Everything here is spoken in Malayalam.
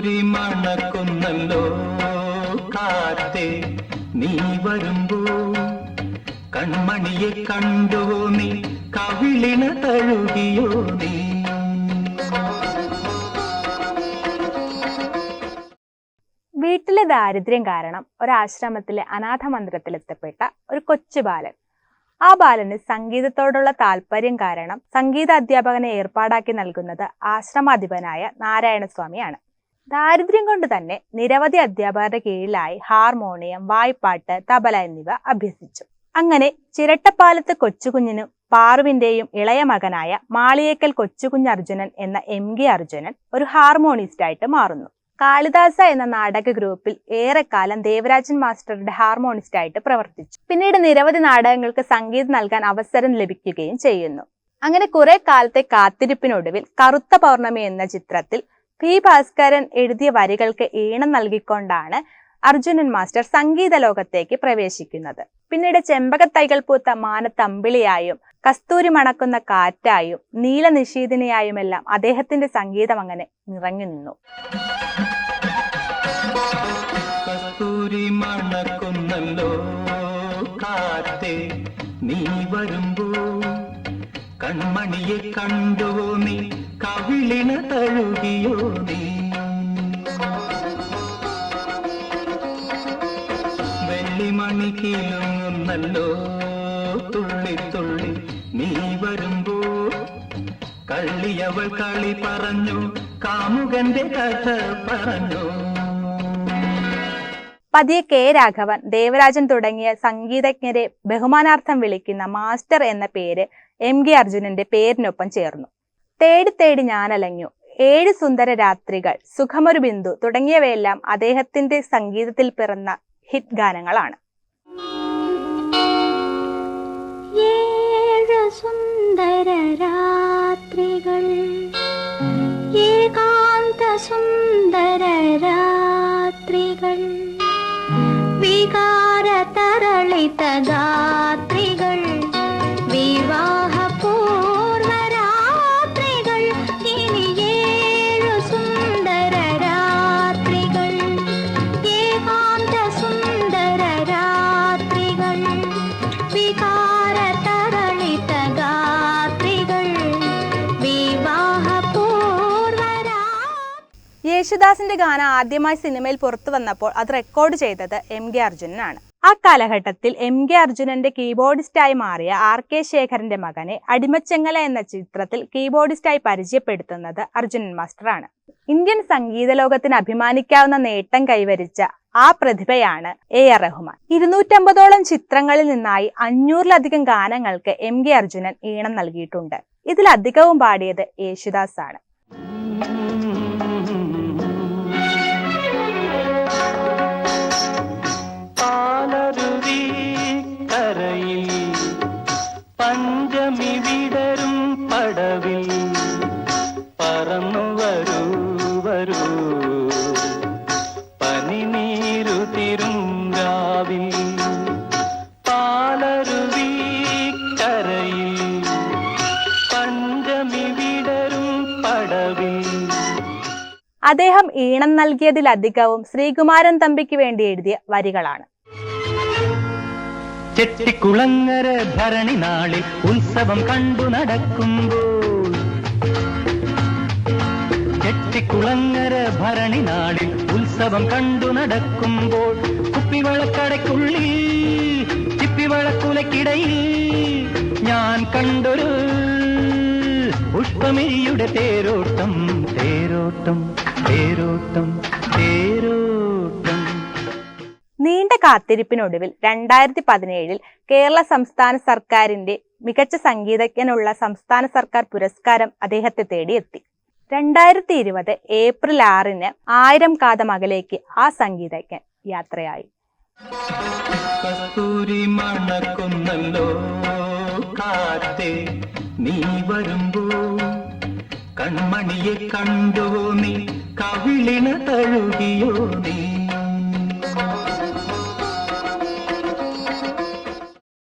കസ്തൂരി മണക്കുന്നല്ലോ. കാത്തേ നീ വരുമ്പോ കൺമണിയെ കണ്ടോ നീ? കവിളിണ തഴുകിയോ നീ? വീട്ടിലെ ദാരിദ്ര്യം കാരണം ഒരാശ്രമത്തിലെ അനാഥ മന്ദിരത്തിലെത്തപ്പെട്ട ഒരു കൊച്ചു ബാലൻ. ആ ബാലന് സംഗീതത്തോടുള്ള താല്പര്യം കാരണം സംഗീത അധ്യാപകനെ ഏർപ്പാടാക്കി നൽകുന്നത് ആശ്രമാധിപനായ നാരായണസ്വാമിയാണ്. ദാരിദ്ര്യം കൊണ്ട് തന്നെ നിരവധി അധ്യാപകരുടെ കീഴിലായി ഹാർമോണിയം വായ്പാട്ട് തബല എന്നിവ അഭ്യസിച്ചു. അങ്ങനെ ചിരട്ടപ്പാലത്ത് കൊച്ചുകുഞ്ഞിനും പാറുവിന്റെയും ഇളയ മകനായ മാളിയേക്കൽ കൊച്ചുകുഞ്ഞ് അർജുനൻ എന്ന എം കെ അർജുനൻ ഒരു ഹാർമോണിസ്റ്റായിട്ട് മാറുന്നു. കാളിദാസ എന്ന നാടക ഗ്രൂപ്പിൽ ഏറെക്കാലം ദേവരാജൻ മാസ്റ്ററുടെ ഹാർമോണിസ്റ്റ് ആയിട്ട് പ്രവർത്തിച്ചു. പിന്നീട് നിരവധി നാടകങ്ങൾക്ക് സംഗീതം നൽകാൻ അവസരം ലഭിക്കുകയും ചെയ്യുന്നു. അങ്ങനെ കുറെ കാലത്തെ കാത്തിരിപ്പിനൊടുവിൽ കറുത്ത പൗർണമി എന്ന ചിത്രത്തിൽ പി ഭാസ്കരൻ എഴുതിയ വരികൾക്ക് ഈണം നൽകിക്കൊണ്ടാണ് അർജുനൻ മാസ്റ്റർ സംഗീത ലോകത്തേക്ക് പ്രവേശിക്കുന്നത്. പിന്നീട് ചെമ്പകത്തൈകൾ പൂത്ത മാനത്തമ്പിളിയായും കസ്തൂരി മണക്കുന്ന കാറ്റായും നീലനിഷീദിനിയായുമെല്ലാം അദ്ദേഹത്തിന്റെ സംഗീതം അങ്ങനെ നിറഞ്ഞു നിന്നു. കസ്തൂരി മണക്കുന്നല്ലോ കാറ്റേ നീ വരുമ്പോ കൺമണിയെ കണ്ടോ നീ? കവിളിണ തഴുകിയോ വെള്ളിമണി കീഴുന്നല്ലോ തുള്ളി തുള്ളി നീ വരുമ്പോ? കള്ളിയവൾ കളി പറഞ്ഞു കാമുകന്റെ കഥ പറഞ്ഞു. പതിയെ കെ രാഘവൻ ദേവരാജൻ തുടങ്ങിയ സംഗീതജ്ഞരെ ബഹുമാനാർത്ഥം വിളിക്കുന്ന മാസ്റ്റർ എന്ന പേര് എം കെ അർജുനന്റെ പേരിനൊപ്പം ചേർന്നു. തേടി തേടി ഞാനലഞ്ഞു. ഏഴ് സുന്ദര രാത്രികൾ സുഖമൊരു ബിന്ദു തുടങ്ങിയവയെല്ലാം അദ്ദേഹത്തിന്റെ സംഗീതത്തിൽ പിറന്ന ഹിറ്റ് ഗാനങ്ങളാണ്. യേശുദാസിന്റെ ഗാനം ആദ്യമായി സിനിമയിൽ പുറത്തു വന്നപ്പോൾ അത് റെക്കോർഡ് ചെയ്തത് എം കെ അർജുനനാണ്. ആ കാലഘട്ടത്തിൽ എം കെ അർജുനന്റെ കീബോർഡിസ്റ്റായി മാറിയ ആർ കെ ശേഖരന്റെ മകനെ അടിമച്ചെങ്ങല എന്ന ചിത്രത്തിൽ കീബോർഡിസ്റ്റായി പരിചയപ്പെടുത്തുന്നത് അർജുനൻ മാസ്റ്ററാണ്. ഇന്ത്യൻ സംഗീത ലോകത്തിന് അഭിമാനിക്കാവുന്ന നേട്ടം കൈവരിച്ച ആ പ്രതിഭയാണ് എ ആർ റഹ്മാൻ. ഇരുന്നൂറ്റമ്പതോളം ചിത്രങ്ങളിൽ നിന്നായി അഞ്ഞൂറിലധികം ഗാനങ്ങൾക്ക് എം കെ അർജുനൻ ഈണം നൽകിയിട്ടുണ്ട്. ഇതിലധികവും പാടിയത് യേശുദാസ് ആണ് പനിനീരു തിരുങ്കാവിൽ പാലരുവി കരയിൽ പഞ്ചമി വിടരും പടവിൽ. അദ്ദേഹം ഈണം നൽകിയതിലധികവും ശ്രീകുമാരൻ തമ്പിക്ക് വേണ്ടി എഴുതിയ വരികളാണ്. ചെട്ടിക്കുളങ്ങര ഭരണി നാളിൽ ഉത്സവം കണ്ടു നടക്കുമ്പോൾ ചെട്ടിക്കുളങ്ങര ഭരണി നാടിൽ ഉത്സവം കണ്ടു നടക്കുമ്പോൾ കുപ്പിവളക്കടയ്ക്കുള്ളിൽ ചിപ്പിവളക്കുലക്കിടയിൽ ഞാൻ കണ്ടൊരു പുഷ്പമിഴിയുടെ തേരോട്ടം തേരോട്ടം തേരോട്ടം തേരോട്ടം. നീണ്ട കാത്തിരിപ്പിനൊടുവിൽ രണ്ടായിരത്തി പതിനേഴിൽ കേരള സംസ്ഥാന സർക്കാരിന്റെ മികച്ച സംഗീതജ്ഞനുള്ള സംസ്ഥാന സർക്കാർ പുരസ്കാരം അദ്ദേഹത്തെ തേടിയെത്തി. രണ്ടായിരത്തി ഇരുപത് ഏപ്രിൽ ആറിന് ആയിരം കാതമകലേക്ക് ആ സംഗീതജ്ഞൻ യാത്രയായി. കസ്തൂരി മണക്കുന്നല്ലോ നീ വരുമ്പോ കൺമണിയെ കണ്ടോ നീ? കവിളിന തഴുകിയോ നീ?